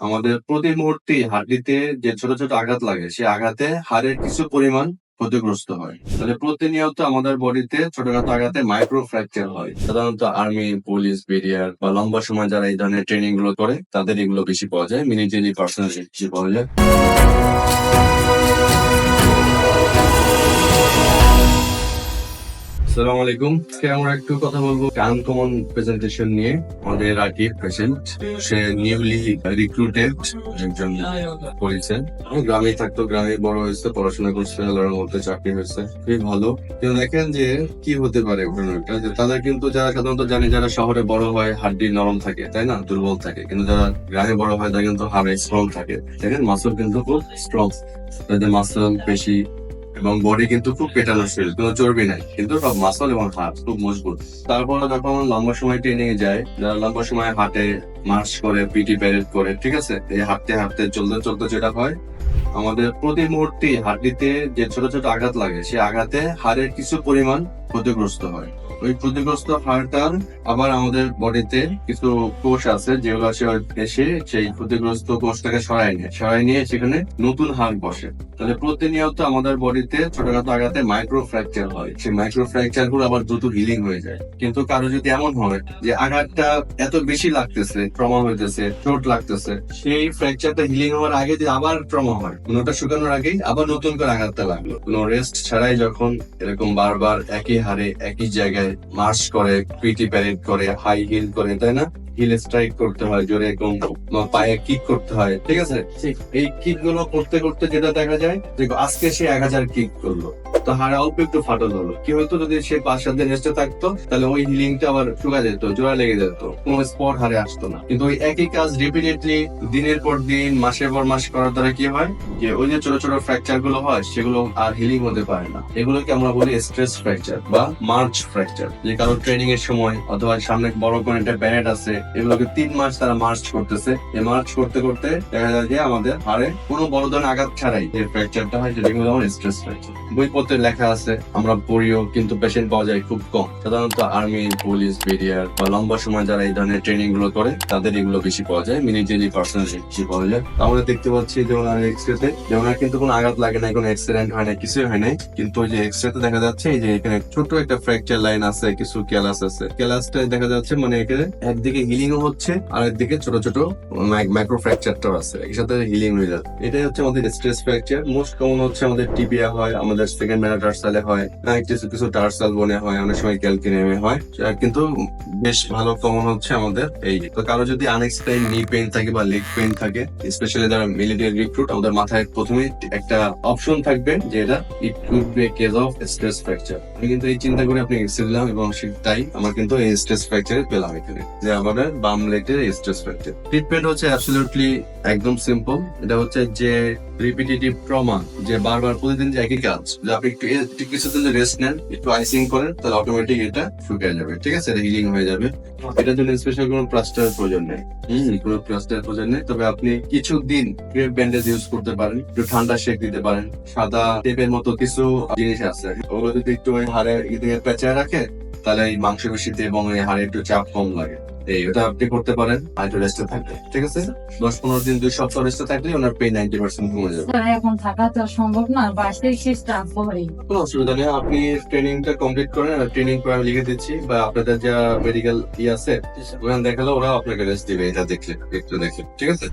আমাদের প্রতি মুহূর্তে হাড্ডিতে যে ছোট ছোট আঘাত লাগে, সেই আঘাতে হাড়ের কিছু পরিমাণ ক্ষতিগ্রস্ত হয়। তাহলে প্রতিনিয়ত আমাদের বডিতে ছোটখাটো আঘাতে মাইক্রো ফ্র্যাকচার হয়। সাধারণত আর্মি পুলিশ বেরিয়ার বা লম্বা সময় যারা এই ধরনের ট্রেনিংগুলো করে, তাদের এগুলো বেশি পাওয়া যায়। মিলিটারি পার্সোনাল বেশি পাওয়া যায়। আলাইকুম। আমরা একটু কথা বলব আনকমন প্রেজেন্টেশন নিয়ে। আমাদের পেশেন্ট সে নিউলি রিক্রুটেড একজন গ্রামে থাকতো গ্রামে বড় হয়েছে, পড়াশোনা করছে মধ্যে চাকরি হয়েছে খুবই ভালো। কিন্তু দেখেন যে কি হতে পারে যে তাদের কিন্তু যারা সাধারণত জানে, যারা শহরে বড় হয়, হাড্ডি নরম থাকে, তাই না? দুর্বল থাকে। কিন্তু যারা গ্রামে বড় হয়, তারা কিন্তু হাড়ে স্ট্রং থাকে। দেখেন মাসল কিন্তু খুব স্ট্রং তাদের মাসল পেশি এবং বডি কিন্তু খুব পেটানো শরীর কোনো চর্বি নাই, কিন্তু সব মাসল এবং হাত খুব মজবুত। তারপরে যখন লম্বা সময় ট্রেনিং এ যায়, যারা লম্বা সময় হাটে মার্চ করে পিটি প্যারেড করে, ঠিক আছে? এই হাঁটতে হাঁটতে, চলতে চলতে যেটা হয়, আমাদের প্রতি মুহূর্তে হাড্ডিতে যে ছোট ছোট আঘাত লাগে সেই আঘাতে হাড়ের কিছু পরিমাণ ক্ষতিগ্রস্ত হয়। ওই ক্ষতিগ্রস্ত হাড়টার আবার আমাদের বডিতে কিছু কোষ আছে যেগুলো আছে এসে সেই ক্ষতিগ্রস্ত কোষটাকে সরাই নেয়। সরাই নিয়ে সেখানে নতুন হাড় বসে। তাহলে প্রতিনিয়ত আমাদের বডিতে ছোটখাটো আঘাতে মাইক্রো ফ্র্যাকচার হয়। সেই মাইক্রো ফ্র্যাকচারগুলো আবার দ্রুত হিলিং হয়ে যায়। কিন্তু কারও যদি এমন হয় যে আঘাতটা এত বেশি লাগতেছে, ট্রমা হইতেছে, চোট লাগতেছে, সেই ফ্র্যাকচারটা হিলিং হওয়ার আগে যদি আবার ট্রমা হয়, কোনোটা শুকানোর আগেই আবার নতুন করে আঘাতটা লাগল। কোনো রেস্ট ছাড়াই যখন এরকম বারবার একই হারে একই জায়গায় মার্চ করে পিটি প্যারেড করে হাই হিল করে তাই না? হিল স্ট্রাইক করতে হয় জোরে এরকম পায়ে কিক করতে হয় ঠিক আছে? এই কিকগুলো করতে করতে যেটা দেখা যায় যে আজকে সে এক হাজার কিক করল। তো ফাটল হলো কি যদি সে পাঁচ সাত দিন রেস্টে থাকতো, তাহলে ওই হিলিংটা আবার শুকা যেত, জোড়া লেগে যেত স্পট হারে আসতো না। কিন্তু ওই একই কাজ রিপিটেডলি দিনের পর দিন, মাসের পর মাস করার দ্বারা কি হয়? যে ওই যে ছোট ছোট ফ্র্যাকচারগুলো হয়, সেগুলো আর হিলিং হতে পারে না। এগুলোকে আমরা বলি স্ট্রেস ফ্র্যাকচার বা মার্চ ফ্র্যাকচার যে কারও ট্রেনিং এর সময় অথবা সামনে বড় কোনো একটা আছে, এগুলোকে তিন মাস তারা মার্চ করতেছে। এই মার্চ করতে করতে দেখা যায় যে আমাদের হাড়ে কোনো বড় ধরনের আঘাত ছাড়াই যে ফ্র্যাকচারটা হয় সেটাকে স্ট্রেস ফ্র্যাকচার বইপত্রে লেখা আছে, আমরা পড়িও, কিন্তু পেশেন্ট পাওয়া যায় খুব কম। সাধারণত আর্মি পুলিশ বিডিআর বা লম্বা সময় যারা এই ধরনের ট্রেনিংগুলো করে, তাদের এগুলো বেশি পাওয়া যায় মিলিটারি পার্সোনাল বেশি পাওয়া যায়। আমরা দেখতে পাচ্ছি যে ওনার এক্সরেতে যে ওনার কিন্তু কোনো আঘাত লাগে না কোনো অ্যাক্সিডেন্ট হয় না কিছুই হয় নাই, কিন্তু ওই যে এক্সরেতে দেখা যাচ্ছে, এই যে এখানে ছোট একটা ফ্র্যাকচার লাইন আছে, কিছু ক্যালাস আছে। ক্যালাসটা দেখা যাচ্ছে মানে এখানে একদিকে হিলিং হচ্ছে, আর একদিকে ছোট ছোট মাইক্রো ফ্র্যাকচারটাও আছে। এর সাথে হিলিং হয়ে যাচ্ছে। এটাই হচ্ছে আমাদের স্ট্রেস ফ্র্যাকচার মোস্ট কমন হচ্ছে আমাদের টিবিয়া হয়, আমাদের সেকেন্ড মেটাটার্সালে হয় কিছু কিছু টার্সাল বনে হয়, অনেক সময় ক্যালকিনিয়ামে হয়। কিন্তু বেশ ভালো কমন হচ্ছে আমাদের এই তো কারও যদি আনএক্সপ্লেইন নি পেইন থাকে বা লেগ পেইন থাকে স্পেশালি যারা মিলিটারি রিক্রুট আমাদের মাথায় প্রথমে একটা অপশন থাকবে যে এটা it could be case of stress fracture আমি কিন্তু এই চিন্তা করে আপনি এক্সরে দিলাম এবং সে- তাই আমার কিন্তু এই স্ট্রেস ফ্র্যাকচার পেলাম এখানে, যে আমাদের বাম লেগের স্ট্রেস ফ্র্যাকচার ট্রিটমেন্ট হচ্ছে অ্যাবসলিউটলি একদম সিম্পল এটা হচ্ছে যে রিপিটেটিভ ট্রমা যে বারবার প্রতিদিন যে একই কাজ যে আপনি একটু একটু কিছুদিন রেস্ট নেন, একটু আইসিং করেন, তাহলে অটোমেটিক এটা শুকিয়ে যাবে, ঠিক আছে? এটা হিলিং হয়ে যাবে। এটার জন্য স্পেশাল কোনো প্লাস্টারের প্রয়োজন নেই। হম, কোনো প্লাস্টারের প্রয়োজন নেই। তবে আপনি কিছু দিন ক্রেপ ব্যান্ডেজ ইউজ করতে পারেন, একটু ঠান্ডা শেক দিতে পারেন। সাদা টেপের মতো কিছু জিনিস আছে। ওগুলো যদি একটু হাড়ে পেঁচায় রাখে, তাহলে এই মাংসপেশিতে এবং এই হাড়ে একটু চাপ কম লাগে। এই এটা আপনি করতে পারেন আর রেস্টে থাকবে ঠিক আছে? দশ পনেরো দিন দুই সপ্তাহ রেস্টে থাকলে ওনার পেন নাইনটি পার্সেন্ট কমে যাবে। এখন থাকা তো সম্ভব না বাসায় শেষ তারপরে কোনো অসুবিধা নেই আপনি ট্রেনিংটা কমপ্লিট করেন আর ট্রেনিং আমি লিখে দিচ্ছি বা আপনাদের যা মেডিকেল ই আছে ওখানে দেখালে ওরা আপনাকে রেস্ট দিবে এটা দেখলে একটু দেখলে ঠিক আছে?